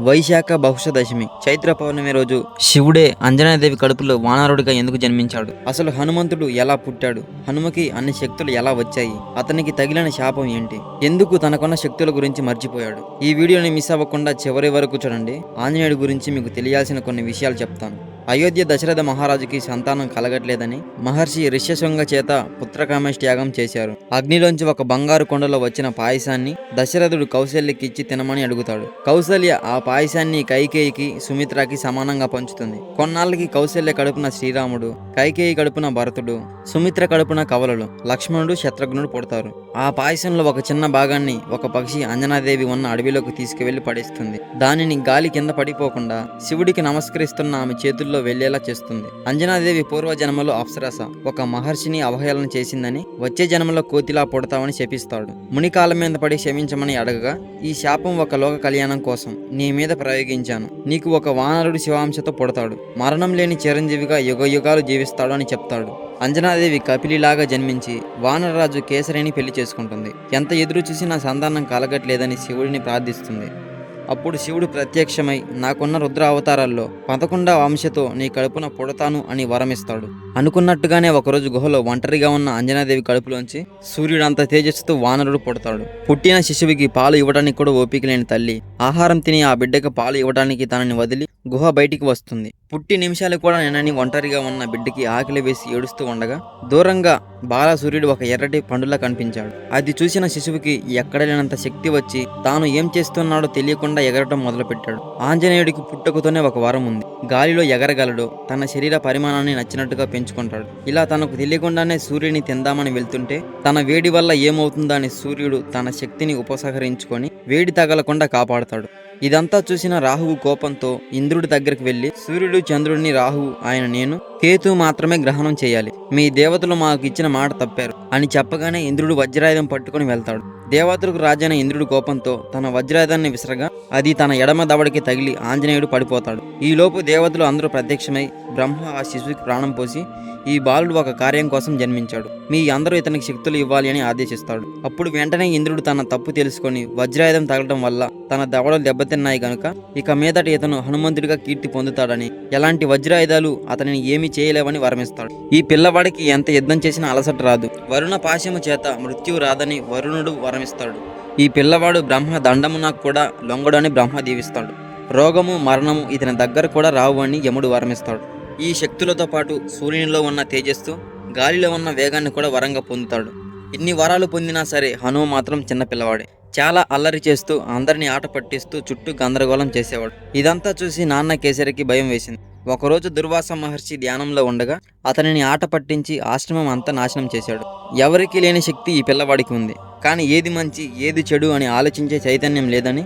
వైశాఖ బహుశ దశమి చైత్ర పౌర్ణమి రోజు శివుడే అంజనాదేవి కడుపులో వానరుడిగా ఎందుకు జన్మించాడు? అసలు హనుమంతుడు ఎలా పుట్టాడు? హనుమకి అన్ని శక్తులు ఎలా వచ్చాయి? అతనికి తగిలిన శాపం ఏంటి? ఎందుకు తనకున్న శక్తుల గురించి మర్చిపోయాడు? ఈ వీడియోని మిస్ అవ్వకుండా చివరి వరకు చూడండి. ఆంజనేయుడి గురించి మీకు తెలియాల్సిన కొన్ని విషయాలు చెప్తాను. అయోధ్య దశరథ మహారాజుకి సంతానం కలగట్లేదని మహర్షి ఋష్యశృంగ చేత పుత్రకామేష్ త్యాగం చేశారు. అగ్నిలోంచి ఒక బంగారు కొండలో వచ్చిన పాయసాన్ని దశరథుడు కౌశల్యకిచ్చి తినమని అడుగుతాడు. కౌశల్య ఆ పాయసాన్ని కైకేయికి సుమిత్రకి సమానంగా పంచుతుంది. కొన్నాళ్ళకి కౌశల్య కడుపున శ్రీరాముడు కైకేయి కడుపున భరతుడు సుమిత్ర కడుపున కవలలు లక్ష్మణుడు శత్రుఘ్నుడు పుడతారు. ఆ పాయసంలో ఒక చిన్న భాగాన్ని ఒక పక్షి అంజనాదేవి ఉన్న అడవిలోకి తీసుకువెళ్ళి పడేస్తుంది. దానిని గాలి కింద పడిపోకుండా శివుడికి నమస్కరిస్తున్న ఆమె చేతుల్లో వెళ్ళేలా చేస్తుంది. అంజనాదేవి పూర్వజన్మలో అప్సరస. ఒక మహర్షిని అవహేళన చేసిందని వచ్చే జన్మలో కోతిలా పుడతామని శపిస్తాడు. మునికాల మీద పడి క్షమించమని అడగగా ఈ శాపం ఒక లోక కళ్యాణం కోసం నీ మీద ప్రయోగించాను. నీకు ఒక వానరుడు శివాంశతో పుడతాడు. మరణం లేని చిరంజీవిగా యుగ యుగాలు జీవిస్తాడు అని చెప్తాడు. అంజనాదేవి కపిలిలాగా జన్మించి వానరరాజు కేసరిని పెళ్ళి చేసుకుంటుంది. ఎంత ఎదురు చూసినా సంతానం కలగట్లేదని శివుడిని ప్రార్థిస్తుంది. అప్పుడు శివుడు ప్రత్యక్షమై నాకున్న రుద్ర అవతారాల్లో పదకొండవ అంశతో నీ కడుపున పుడతాను అని వరమిస్తాడు. అనుకున్నట్టుగానే ఒకరోజు గుహలో ఒంటరిగా ఉన్న అంజనాదేవి కడుపులోంచి సూర్యుడు అంత తేజస్సుతో వానరుడు పుడతాడు. పుట్టిన శిశువుకి పాలు ఇవ్వడానికి కూడా ఓపిక లేని తల్లి ఆహారం తిని ఆ బిడ్డకు పాలు ఇవ్వడానికి తనని వదిలి గుహ బయటికి వస్తుంది. పుట్టి నిమిషాలు కూడా నిన్నని ఒంటరిగా ఉన్న బిడ్డకి ఆకలి వేసి ఏడుస్తూ ఉండగా దూరంగా బాలసూర్యుడు ఒక ఎర్రటి పండులా కనిపించాడు. అది చూసిన శిశువుకి ఎక్కడ లేనంత శక్తి వచ్చి తాను ఏం చేస్తున్నాడో తెలియకుండా ఎగరటం మొదలుపెట్టాడు. ఆంజనేయుడికి పుట్టుకతోనే ఒక వరం ఉంది. గాలిలో ఎగరగలడు. తన శరీర పరిమాణాన్ని నచ్చినట్టుగా పెంచుకుంటాడు. ఇలా తనకు తెలియకుండానే సూర్యుని తిందామని వెళ్తుంటే తన వేడి వల్ల ఏమవుతుందో అని సూర్యుడు తన శక్తిని ఉపసంహరించుకొని వేడి తగలకుండా కాపాడతాడు. ఇదంతా చూసిన రాహువు కోపంతో ఇంద్రుడి దగ్గరికి వెళ్ళి సూర్యుడు చంద్రుడిని రాహువు ఆయన నేను కేతు మాత్రమే గ్రహణం చేయాలి. మీ దేవతలు మాకు ఇచ్చిన మాట తప్పారు అని చెప్పగానే ఇంద్రుడు వజ్రాయుధం పట్టుకుని వెళ్తాడు. దేవతలకు రాజైన ఇంద్రుడు కోపంతో తన వజ్రాయుధాన్ని విసరగా అది తన ఎడమ దవడికి తగిలి ఆంజనేయుడు పడిపోతాడు. ఈలోపు దేవతలు అందరూ ప్రత్యక్షమై బ్రహ్మ ఆ శిశువుకి ప్రాణం పోసి ఈ బాలుడు ఒక కార్యం కోసం జన్మించాడు. మీ అందరూ ఇతనికి శక్తులు ఇవ్వాలి అని ఆదేశిస్తాడు. అప్పుడు వెంటనే ఇంద్రుడు తన తప్పు తెలుసుకొని వజ్రాయుధం తగలడం వల్ల తన దవడలు దెబ్బతిన్నాయి గనుక ఇక మీదట ఇతను హనుమంతుడిగా కీర్తి పొందుతాడని ఎలాంటి వజ్రాయుధాలు అతనిని ఏమీ చేయలేవని వరమిస్తాడు. ఈ పిల్లవాడికి ఎంత యుద్ధం చేసినా అలసట రాదు. వరుణ పాశము చేత మృత్యువు రాదని వరుణుడు వరమిస్తాడు. ఈ పిల్లవాడు బ్రహ్మ దండమునకు కూడా లొంగడని బ్రహ్మ దీవిస్తాడు. రోగము మరణము ఇతని దగ్గర కూడా రావు అని యముడు వరమిస్తాడు. ఈ శక్తులతో పాటు సూర్యునిలో ఉన్న తేజస్సు గాలిలో ఉన్న వేగాన్ని కూడా వరంగా పొందుతాడు. ఇన్ని వరాలు పొందినా సరే హనుమ మాత్రం చిన్న పిల్లవాడే. చాలా అల్లరి చేస్తూ అందరినీ ఆట పట్టిస్తూ చుట్టూ గందరగోళం చేసేవాడు. ఇదంతా చూసి నాన్న కేసరికి భయం వేసింది. ఒకరోజు దుర్వాస మహర్షి ధ్యానంలో ఉండగా అతనిని ఆట పట్టించి ఆశ్రమం అంతా నాశనం చేశాడు. ఎవరికీ లేని శక్తి ఈ పిల్లవాడికి ఉంది. కానీ ఏది మంచి ఏది చెడు అని ఆలోచించే చైతన్యం లేదని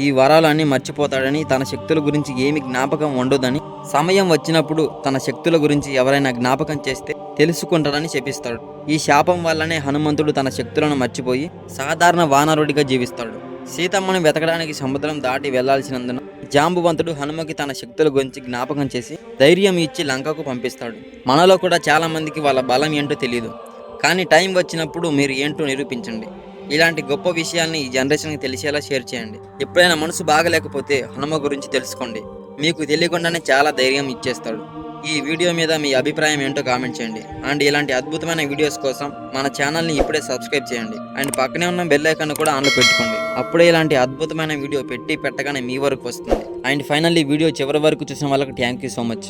ఈ వరాలన్నీ మర్చిపోతాడని తన శక్తుల గురించి ఏమి జ్ఞాపకం ఉండదని సమయం వచ్చినప్పుడు తన శక్తుల గురించి ఎవరైనా జ్ఞాపకం చేస్తే తెలుసుకుంటాడని చెప్పిస్తాడు. ఈ శాపం వల్లనే హనుమంతుడు తన శక్తులను మర్చిపోయి సాధారణ వానరుడిగా జీవిస్తాడు. సీతమ్మను వెతకడానికి సముద్రం దాటి వెళ్ళాల్సినందున జాంబువంతుడు హనుమకి తన శక్తుల గురించి జ్ఞాపకం చేసి ధైర్యం ఇచ్చి లంకకు పంపిస్తాడు. మనలో కూడా చాలామందికి వాళ్ళ బలం ఏంటో తెలియదు కానీ టైం వచ్చినప్పుడు మీరు ఏంటో నిరూపించండి. ఇలాంటి గొప్ప విషయాల్ని ఈ జనరేషన్కి తెలిసేలా షేర్ చేయండి. ఎప్పుడైనా మనసు బాగలేకపోతే హనుమ గురించి తెలుసుకోండి. మీకు తెలియకుండానే చాలా ధైర్యం ఇచ్చేస్తాడు. ఈ వీడియో మీద మీ అభిప్రాయం ఏంటో కామెంట్ చేయండి. అండ్ ఇలాంటి అద్భుతమైన వీడియోస్ కోసం మన ఛానల్ని ఇప్పుడే సబ్స్క్రైబ్ చేయండి. అండ్ పక్కనే ఉన్న బెల్ ఐకాన్ కూడా ఆన్లో పెట్టుకోండి. అప్పుడే ఇలాంటి అద్భుతమైన వీడియో పెట్టి పెట్టగానే మీ వరకు వస్తుంది. అండ్ ఫైనల్లీ వీడియో చివరి వరకు చూసిన వాళ్ళకి థ్యాంక్ యూ సో మచ్.